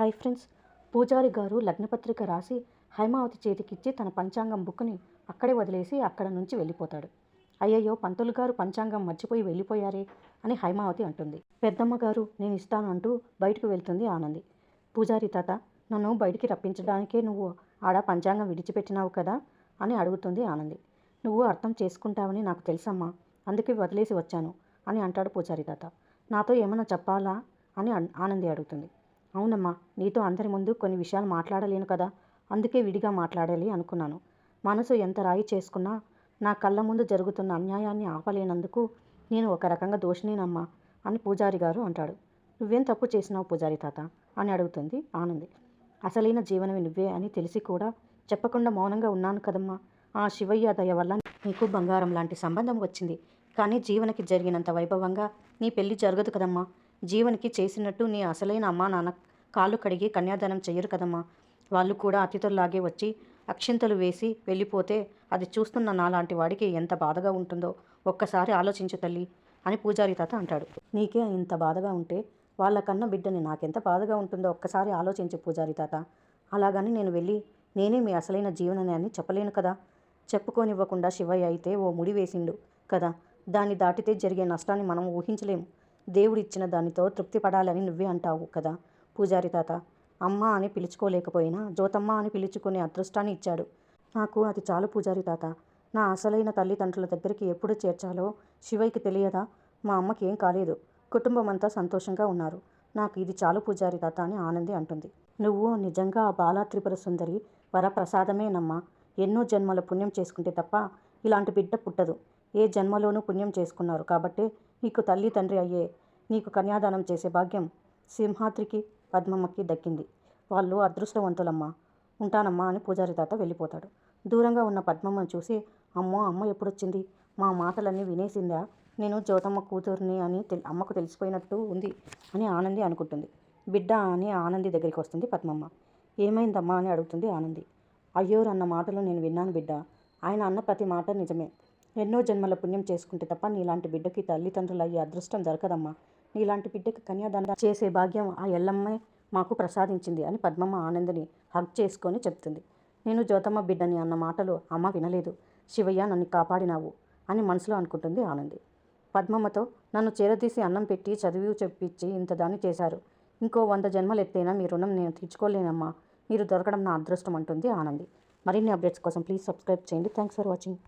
Hi friends. పూజారి గారు లగ్నపత్రిక రాసి హైమావతి చేతికిచ్చి తన పంచాంగం బుక్ని అక్కడే వదిలేసి అక్కడ నుంచి వెళ్ళిపోతాడు. అయ్యయ్యో పంతులు గారు పంచాంగం మర్చిపోయి వెళ్ళిపోయారే అని హైమావతి అంటుంది. పెద్దమ్మ గారు నేను ఇస్తాను అంటూ బయటకు వెళ్తుంది ఆనంది. పూజారి తాత నన్ను బయటికి రప్పించడానికే నువ్వు ఆడ పంచాంగం విడిచిపెట్టినావు కదా అని అడుగుతుంది ఆనంది. నువ్వు అర్థం చేసుకుంటావని నాకు తెలుసమ్మా అందుకే వదిలేసి వచ్చాను అని అంటాడు పూజారి తాత. నాతో ఏమైనా చెప్పాలా అని ఆనంది అడుగుతుంది. అవునమ్మా నీతో అందరి ముందు కొన్ని విషయాలు మాట్లాడలేను కదా అందుకే విడిగా మాట్లాడాలి అనుకున్నాను. మనసు ఎంత రాయి చేసుకున్నా నా కళ్ళ ముందు జరుగుతున్న అన్యాయాన్ని ఆపలేనందుకు నేను ఒక రకంగా దోషినేనమ్మా అని పూజారి గారు అంటాడు. నువ్వేం తప్పు చేసినావు పూజారి తాత? అని అడుగుతుంది ఆనంది. అసలైన జీవనమే నువ్వే అని తెలిసి కూడా చెప్పకుండా మౌనంగా ఉన్నాను కదమ్మా. ఆ శివయ్య దయ వల్ల నీకు బంగారం లాంటి సంబంధం వచ్చింది. కానీ జీవనకి జరిగినంత వైభవంగా నీ పెళ్ళి జరగదు కదమ్మా. జీవనికి చేసినట్టు నీ అసలైన అమ్మా నాన్న కాళ్ళు కడిగి కన్యాదానం చెయ్యరు కదమ్మా. వాళ్ళు కూడా అతిథుల్లాగే వచ్చి అక్షింతలు వేసి వెళ్ళిపోతే అది చూస్తున్న నాలాంటి వాడికి ఎంత బాధగా ఉంటుందో ఒక్కసారి ఆలోచించు తల్లి అని పూజారి తాత అంటాడు. నీకే ఇంత బాధగా ఉంటే వాళ్ళకన్నా బిడ్డని నాకెంత బాధగా ఉంటుందో ఒక్కసారి ఆలోచించు పూజారి తాత. అలాగని నేను వెళ్ళి నేనే మీ అసలైన జీవనని అని చెప్పలేను కదా. చెప్పుకోనివ్వకుండా శివయ్య అయితే ఓ ముడి వేసిండు కదా. దాన్ని దాటితే జరిగే నష్టాన్ని మనం ఊహించలేము. దేవుడిచ్చిన దానితో తృప్తి పడాలని నువ్వే అంటావు కదా పూజారి తాత. అమ్మ అని పిలుచుకోలేకపోయినా జ్యోతమ్మ అని పిలుచుకునే అదృష్టాన్ని ఇచ్చాడు. నాకు అది చాలు పూజారి తాత. నా అసలైన తల్లిదండ్రుల దగ్గరికి ఎప్పుడు చేర్చాలో శివయ్యకి తెలియదా? మా అమ్మకి ఏం కాలేదు. కుటుంబం అంతా సంతోషంగా ఉన్నారు. నాకు ఇది చాలు పూజారి తాత అని ఆనంది అంటుంది. నువ్వు నిజంగా ఆ బాలా త్రిపుర సుందరి వరప్రసాదమేనమ్మా. ఎన్నో జన్మల పుణ్యం చేసుకుంటే తప్ప ఇలాంటి బిడ్డ పుట్టదు. ఏ జన్మలోనూ పుణ్యం చేసుకున్నారు. కాబట్టి నీకు తల్లి తండ్రి అయ్యే నీకు కన్యాదానం చేసే భాగ్యం సింహాద్రికి పద్మమ్మకి దక్కింది. వాళ్ళు అదృష్టవంతులమ్మా ఉంటానమ్మా అని పూజారి తాత వెళ్ళిపోతాడు. దూరంగా ఉన్న పద్మమ్మను చూసి అమ్మో అమ్మ ఎప్పుడొచ్చింది? మా మాటలన్నీ వినేసిందా? నేను జ్యోతమ్మ కూతుర్ని అని తెలి అమ్మకు తెలిసిపోయినట్టు ఉంది అని ఆనంది అనుకుంటుంది. బిడ్డ అని ఆనంది దగ్గరికి వస్తుంది పద్మమ్మ. ఏమైందమ్మా అని అడుగుతుంది ఆనంది. అయ్యోరు అన్న మాటలు నేను విన్నాను బిడ్డ. ఆయన అన్న ప్రతి మాట నిజమే. ఎన్నో జన్మల పుణ్యం చేసుకుంటే తప్ప నీలాంటి బిడ్డకి తల్లిదండ్రులు అయ్యే అదృష్టం దొరకదమ్మా. నీలాంటి బిడ్డకి కన్యాదానం చేసే భాగ్యం ఆ ఎల్లమ్మే మాకు ప్రసాదించింది అని పద్మమ్మ ఆనందని హగ్ చేసుకొని చెప్తుంది. నేను జ్యోతమ్మ బిడ్డని అన్న మాటలు అమ్మ వినలేదు. శివయ్య నన్ను కాపాడినావు అని మనసులో అనుకుంటుంది ఆనంది. పద్మమ్మతో నన్ను చేరదీసి అన్నం పెట్టి చదివి చెప్పించి ఇంత దాన్ని చేశారు. ఇంకో వంద జన్మలు ఎత్తైనా మీ రుణం నేను తీర్చుకోలేనమ్మా. మీరు దొరకడం నా అదృష్టం అంటుంది ఆనంది. మరిన్ని అప్డేట్స్ కోసం ప్లీజ్ సబ్స్క్రైబ్ చేయండి. Thanks for watching.